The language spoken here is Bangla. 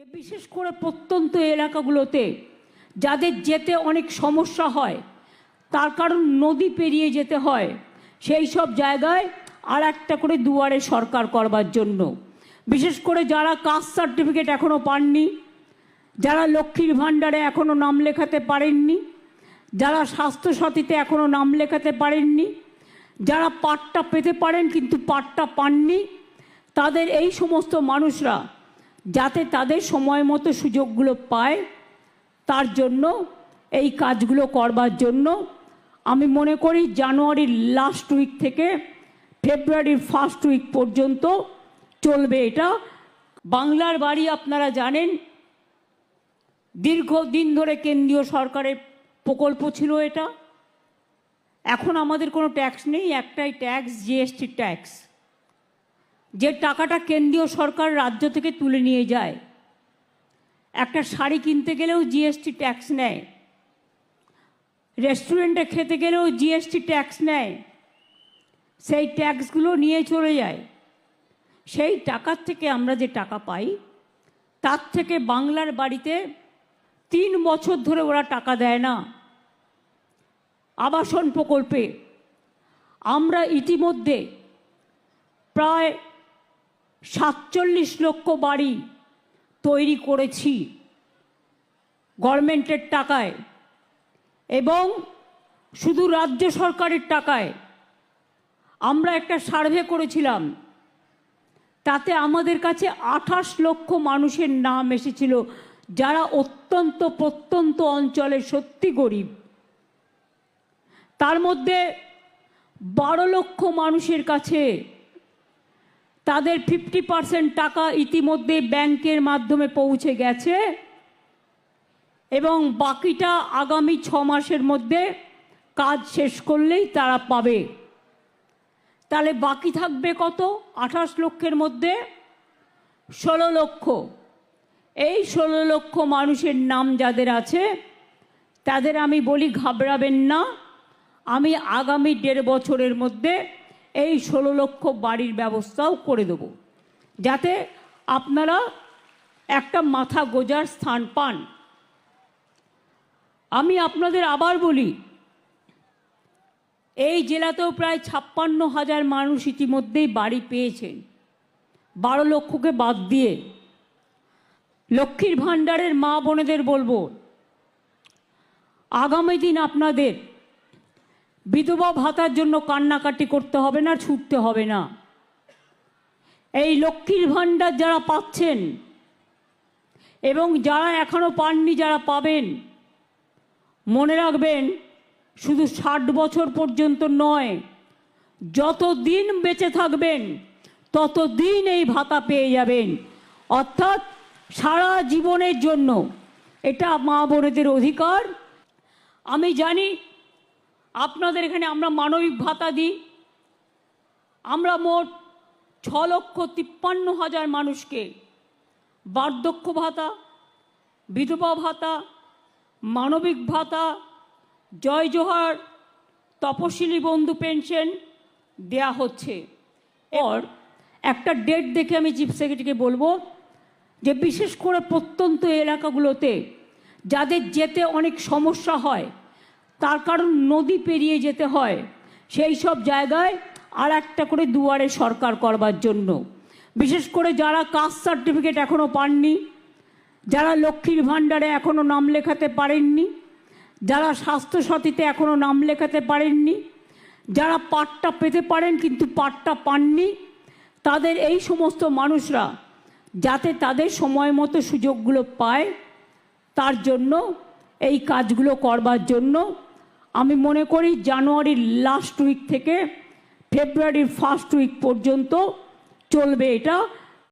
যে বিশেষ করে প্রত্যন্ত এলাকাগুলোতে যাদের যেতে অনেক সমস্যা হয়, তার কারণ নদী পেরিয়ে যেতে হয়, সেই সব জায়গায় আর একটা করে দুয়ারে সরকার করবার জন্য। বিশেষ করে যারা কাস্ট সার্টিফিকেট এখনও পাননি, যারা লক্ষ্মীর ভাণ্ডারে এখনও নাম লেখাতে পারেননি, যারা স্বাস্থ্যসাথীতে এখনও নাম লেখাতে পারেননি, যারা পাটটা পেতে পারেন কিন্তু পাটটা পাননি, তাদের এই সমস্ত মানুষরা যাতে তাদের সময় মতো সুযোগগুলো পায়, তার জন্য এই কাজগুলো করবার জন্য আমি মনে করি জানুয়ারির লাস্ট উইক থেকে ফেব্রুয়ারির ফার্স্ট উইক পর্যন্ত চলবে এটা। বাংলার বাড়ি আপনারা জানেন, দীর্ঘদিন ধরে কেন্দ্রীয় সরকারের প্রকল্প ছিল এটা। এখন আমাদের কোনো ট্যাক্স নেই, একটাই ট্যাক্স জিএসটি ট্যাক্স যে টাকাটা কেন্দ্রীয় সরকার রাজ্য থেকে তুলে নিয়ে যায়, একটা শাড়ি কিনতে গেলেও জিএসটি ট্যাক্স নেয় রেস্টুরেন্টে খেতে গেলেও জিএসটি ট্যাক্স নেয়, সেই ট্যাক্সগুলো নিয়ে চলে যায়। সেই টাকার থেকে আমরা যে টাকা পাই, তার থেকে বাংলার বাড়িতে তিন বছর ধরে ওরা টাকা দেয় না। আবাসন প্রকল্পে আমরা ইতিমধ্যে প্রায় সাতচল্লিশ লক্ষ বাড়ি তৈরি করেছি গভর্নমেন্টের টাকায় এবং শুধু রাজ্য সরকারের টাকায়। আমরা একটা সার্ভে করেছিলাম, তাতে আমাদের কাছে আঠাশ লক্ষ মানুষের নাম এসেছিল, যারা অত্যন্ত প্রত্যন্ত অঞ্চলে সত্যি গরিব। তার মধ্যে বারো লক্ষ মানুষের কাছে তাদের ফিফটি পার্সেন্ট টাকা ইতিমধ্যে ব্যাংকের মাধ্যমে পৌঁছে গেছে। এবং বাকিটা আগামী ছ মাসের মধ্যে কাজ শেষ করলেই তারা পাবে। তাহলে বাকি থাকবে কত? আঠাশ লক্ষের মধ্যে ষোলো লক্ষ। এই ষোলো লক্ষ মানুষের নাম যাদের আছে, তাদের আমি বলি ঘাবড়াবেন না। আমি আগামী দেড় বছরের মধ্যে এই ষোলো লক্ষ বাড়ির ব্যবস্থাও করে দেব। যাতে আপনারা একটা মাথা গোজার স্থান পান। আমি আপনাদের আবার বলি, এই জেলাতেও প্রায় ছাপ্পান্ন হাজার মানুষ ইতিমধ্যেই বাড়ি পেয়েছেন। বারো লক্ষকে বাদ দিয়ে লক্ষ্মীর ভাণ্ডারের মা বোনেদের বলব, আগামী দিন আপনাদের বিধবা ভাতার জন্য কান্নাকাটি করতে হবে না, ছুটতে হবে না। এই লক্ষ্মীর ভাণ্ডার যারা পাচ্ছেন এবং যারা এখনও পাননি, যারা পাবেন, মনে রাখবেন, শুধু ষাট বছর পর্যন্ত নয় যত দিন বেঁচে থাকবেন তত দিন এই ভাতা পেয়ে যাবেন। অর্থাৎ সারা জীবনের জন্য এটা মা বোনেদের অধিকার। আমি জানি আপনাদের এখানে আমরা মানবিক ভাতা দিই। আমরা মোট ছ লক্ষ তিপ্পান্ন হাজার মানুষকে বার্ধক্য ভাতা, বিধবা ভাতা, মানবিক ভাতা, জয় জোহার, তপশিলি বন্ধু পেনশন দেয়া হচ্ছে। এর একটা ডেট দেখে আমি চিফ সেক্রেটারিকে বলব যে বিশেষ করে প্রত্যন্ত এলাকাগুলোতে যাদের যেতে অনেক সমস্যা হয় তার কারণ নদী পেরিয়ে যেতে হয়। সেই সব জায়গায় আর একটা করে দুয়ারে সরকার করবার জন্য। বিশেষ করে যারা কাস্ট সার্টিফিকেট এখনও পাননি, যারা লক্ষ্মীর ভাণ্ডারে এখনও নাম লেখাতে পারেননি, যারা স্বাস্থ্যসাথীতে এখনও নাম লেখাতে পারেননি, যারা পাটটা পেতে পারেন কিন্তু পাটটা পাননি, তাদের এই সমস্ত মানুষরা যাতে তাদের সময় মতো সুযোগগুলো পায়, তার জন্য এই কাজগুলো করবার জন্য আমি মনে করি জানুয়ারির লাস্ট উইক থেকে ফেব্রুয়ারির ফার্স্ট উইক পর্যন্ত চলবে এটা।